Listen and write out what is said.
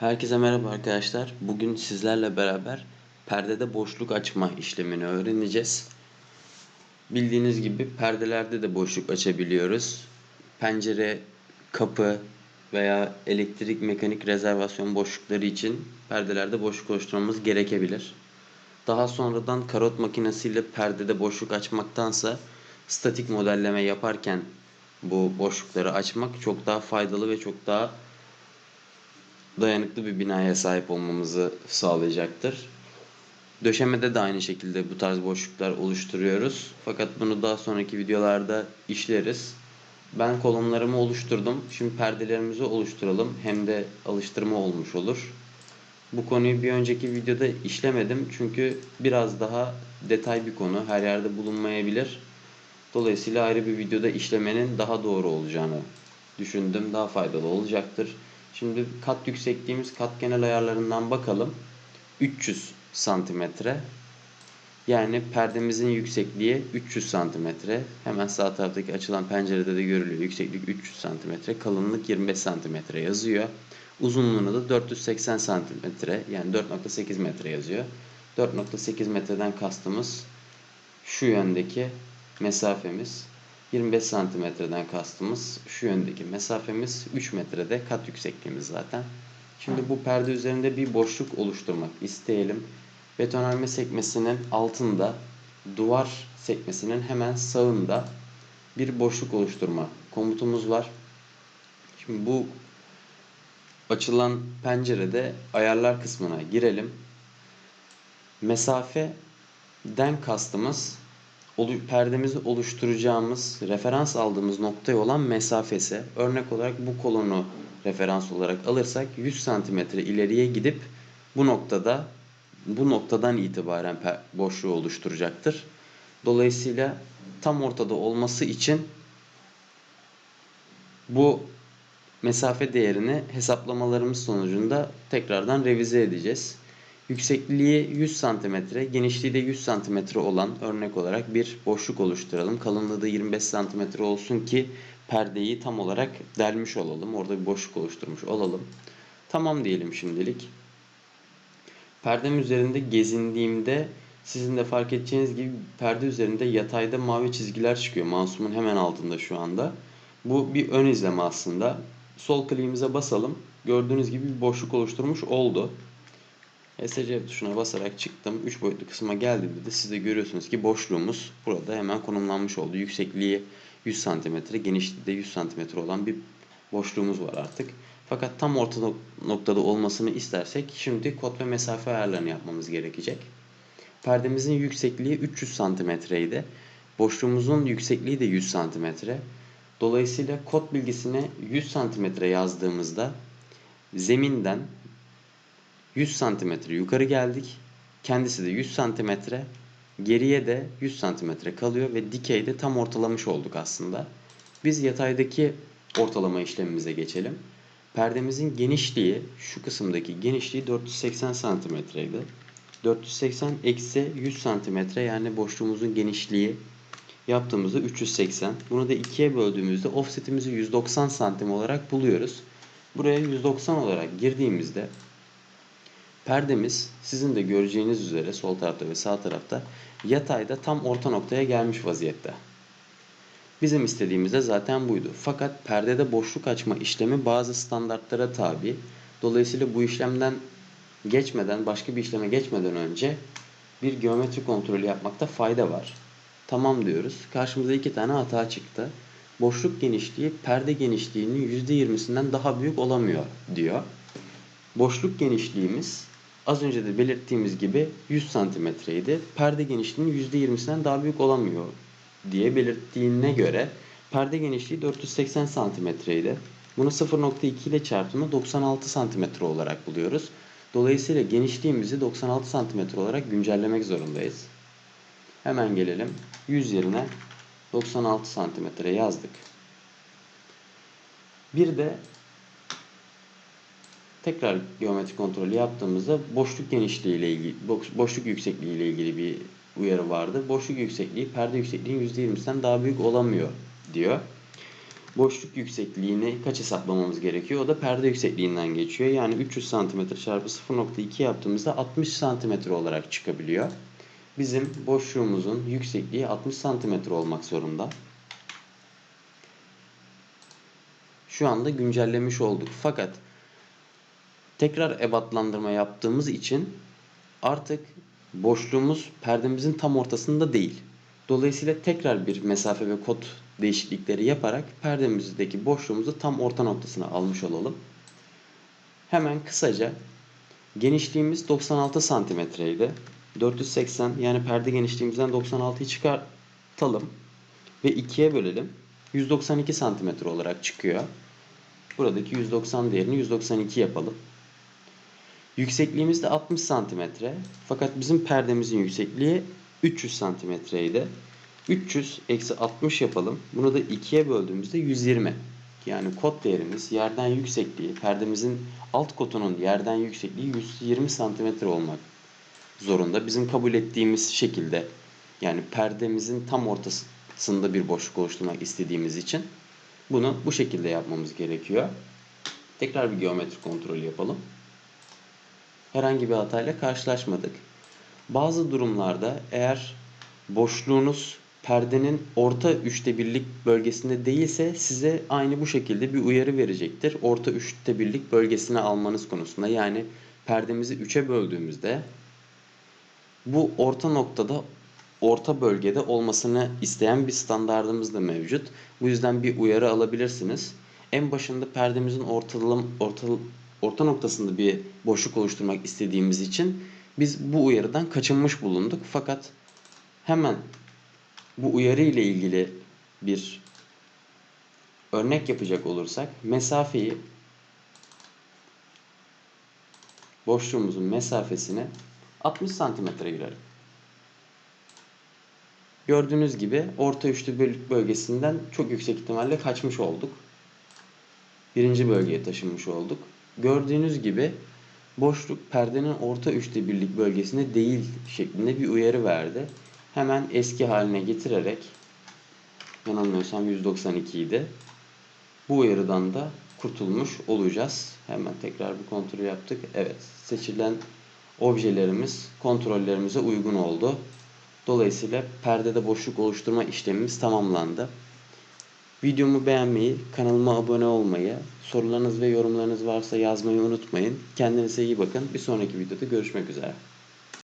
Herkese merhaba arkadaşlar. Bugün sizlerle beraber perdede boşluk açma işlemini öğreneceğiz. Bildiğiniz gibi perdelerde de boşluk açabiliyoruz. Pencere, kapı veya elektrik mekanik rezervasyon boşlukları için perdelerde boşluk oluşturmamız gerekebilir. Daha sonradan karot makinesiyle perdede boşluk açmaktansa statik modelleme yaparken bu boşlukları açmak çok daha faydalı ve çok daha dayanıklı bir binaya sahip olmamızı sağlayacaktır. Döşemede de aynı şekilde bu tarz boşluklar oluşturuyoruz. Fakat bunu daha sonraki videolarda işleriz. Ben kolonlarımı oluşturdum. Şimdi perdelerimizi oluşturalım. Hem de alıştırma olmuş olur. Bu konuyu bir önceki videoda işlemedim. Çünkü biraz daha detay bir konu. Her yerde bulunmayabilir. Dolayısıyla ayrı bir videoda işlemenin daha doğru olacağını düşündüm. Daha faydalı olacaktır. Şimdi kat yüksekliğimiz kat genel ayarlarından bakalım. 300 santimetre. Yani perdemizin yüksekliği 300 santimetre. Hemen sağ taraftaki açılan pencerede de görülüyor. Yükseklik 300 santimetre. Kalınlık 25 santimetre yazıyor. Uzunluğunu da 480 santimetre yani 4.8 metre yazıyor. 4.8 metreden kastımız şu yöndeki mesafemiz. 25 santimetreden kastımız şu yöndeki mesafemiz 3 metrede kat yüksekliğimiz zaten. Şimdi bu perde üzerinde bir boşluk oluşturmak isteyelim. Betonarme sekmesinin altında duvar sekmesinin hemen sağında bir boşluk oluşturma komutumuz var. Şimdi bu açılan pencerede ayarlar kısmına girelim. Mesafeden kastımız perdemizi oluşturacağımız, referans aldığımız noktaya olan mesafesi. Örnek olarak bu kolonu referans olarak alırsak 100 santimetre ileriye gidip bu noktada bu noktadan itibaren boşluğu oluşturacaktır. Dolayısıyla tam ortada olması için bu mesafe değerini hesaplamalarımız sonucunda tekrardan revize edeceğiz. Yüksekliği 100 cm, genişliği de 100 cm olan örnek olarak bir boşluk oluşturalım. Kalınlığı da 25 cm olsun ki perdeyi tam olarak delmiş olalım. Orada bir boşluk oluşturmuş olalım. Tamam diyelim şimdilik. Perdem üzerinde gezindiğimde sizin de fark edeceğiniz gibi perde üzerinde yatayda mavi çizgiler çıkıyor. Mouse'umun hemen altında şu anda. Bu bir ön izleme aslında. Sol kliğimize basalım. Gördüğünüz gibi bir boşluk oluşturmuş oldu. SC tuşuna basarak çıktım. 3 boyutlu kısma geldiğimde de siz de görüyorsunuz ki boşluğumuz burada hemen konumlanmış oldu. Yüksekliği 100 cm, genişliği de 100 cm olan bir boşluğumuz var artık. Fakat tam orta noktada olmasını istersek şimdi kod ve mesafe ayarlarını yapmamız gerekecek. Perdemizin yüksekliği 300 cm idi. Boşluğumuzun yüksekliği de 100 cm. Dolayısıyla kod bilgisine 100 cm yazdığımızda zeminden 100 santimetre yukarı geldik. Kendisi de 100 santimetre. Geriye de 100 santimetre kalıyor ve dikeyde tam ortalamış olduk aslında. Biz yataydaki ortalama işlemimize geçelim. Perdemizin genişliği, şu kısımdaki genişliği 480 santimetreydi. 480 eksi 100 santimetre yani boşluğumuzun genişliği yaptığımızda 380. Bunu da ikiye böldüğümüzde offsetimizi 190 santim olarak buluyoruz. Buraya 190 olarak girdiğimizde Perdemiz sizin de göreceğiniz üzere sol tarafta ve sağ tarafta yatayda tam orta noktaya gelmiş vaziyette. Bizim istediğimiz de zaten buydu. Fakat perdede boşluk açma işlemi bazı standartlara tabi. Dolayısıyla bu işlemden geçmeden, başka bir işleme geçmeden önce bir geometri kontrolü yapmakta fayda var. Tamam diyoruz. Karşımıza iki tane hata çıktı. Boşluk genişliği perde genişliğinin %20'sinden daha büyük olamıyor diyor. Boşluk genişliğimiz Az önce de belirttiğimiz gibi 100 santimetreydi. Perde genişliğinin %20'sinden daha büyük olamıyor diye belirttiğine göre perde genişliği 480 santimetreydi. Bunu 0.2 ile çarptığında 96 santimetre olarak buluyoruz. Dolayısıyla genişliğimizi 96 santimetre olarak güncellemek zorundayız. Hemen gelelim. 100 yerine 96 santimetre yazdık. Bir de tekrar geometri kontrolü yaptığımızda boşluk genişliği ile ilgili, boşluk yüksekliği ile ilgili bir uyarı vardı. Boşluk yüksekliği perde yüksekliğinin %20'sinden daha büyük olamıyor diyor. boşluk yüksekliğini kaç hesaplamamız gerekiyor? O da perde yüksekliğinden geçiyor. Yani 300 cm çarpı 0.2 yaptığımızda 60 cm olarak çıkabiliyor. Bizim boşluğumuzun yüksekliği 60 cm olmak zorunda. Şu anda güncellemiş olduk. Fakat tekrar ebatlandırma yaptığımız için artık boşluğumuz perdemizin tam ortasında değil. Dolayısıyla tekrar bir mesafe ve kod değişiklikleri yaparak perdemizdeki boşluğumuzu tam orta noktasına almış olalım. Hemen kısaca genişliğimiz 96 santimetreydi. 480 yani perde genişliğimizden 96'yı çıkartalım ve 2'ye bölelim. 192 santimetre olarak çıkıyor. Buradaki 190 değerini 192 yapalım. Yüksekliğimiz de 60 santimetre. Fakat bizim perdemizin yüksekliği 300 santimetreydi. 300 eksi 60 yapalım. Bunu da 2'ye böldüğümüzde 120. Yani kod değerimiz yerden yüksekliği, perdemizin alt kotunun yerden yüksekliği 120 santimetre olmak zorunda. Bizim kabul ettiğimiz şekilde yani perdemizin tam ortasında bir boşluk oluşturmak istediğimiz için bunu bu şekilde yapmamız gerekiyor. Tekrar bir geometri kontrolü yapalım. Herhangi bir hatayla karşılaşmadık. Bazı durumlarda eğer boşluğunuz perdenin orta üçte birlik bölgesinde değilse size aynı bu şekilde bir uyarı verecektir. Orta üçte birlik bölgesine almanız konusunda. Yani perdemizi üçe böldüğümüzde bu orta noktada orta bölgede olmasını isteyen bir standardımız da mevcut. Bu yüzden bir uyarı alabilirsiniz. En başında perdemizin ortalam, orta, orta noktasında bir boşluk oluşturmak istediğimiz için biz bu uyarıdan kaçınmış bulunduk. Fakat hemen bu uyarı ile ilgili bir örnek yapacak olursak mesafeyi boşluğumuzun mesafesini 60 santimetre girelim. Gördüğünüz gibi orta üçlü bölük bölgesinden çok yüksek ihtimalle kaçmış olduk. Birinci bölgeye taşınmış olduk. Gördüğünüz gibi boşluk perdenin orta üçte birlik bölgesinde değil şeklinde bir uyarı verdi. Hemen eski haline getirerek yanılmıyorsam 192 idi. Bu uyarıdan da kurtulmuş olacağız. Hemen tekrar bir kontrol yaptık. Evet seçilen objelerimiz kontrollerimize uygun oldu. Dolayısıyla perdede boşluk oluşturma işlemimiz tamamlandı. Videomu beğenmeyi, kanalıma abone olmayı, sorularınız ve yorumlarınız varsa yazmayı unutmayın. Kendinize iyi bakın. Bir sonraki videoda görüşmek üzere.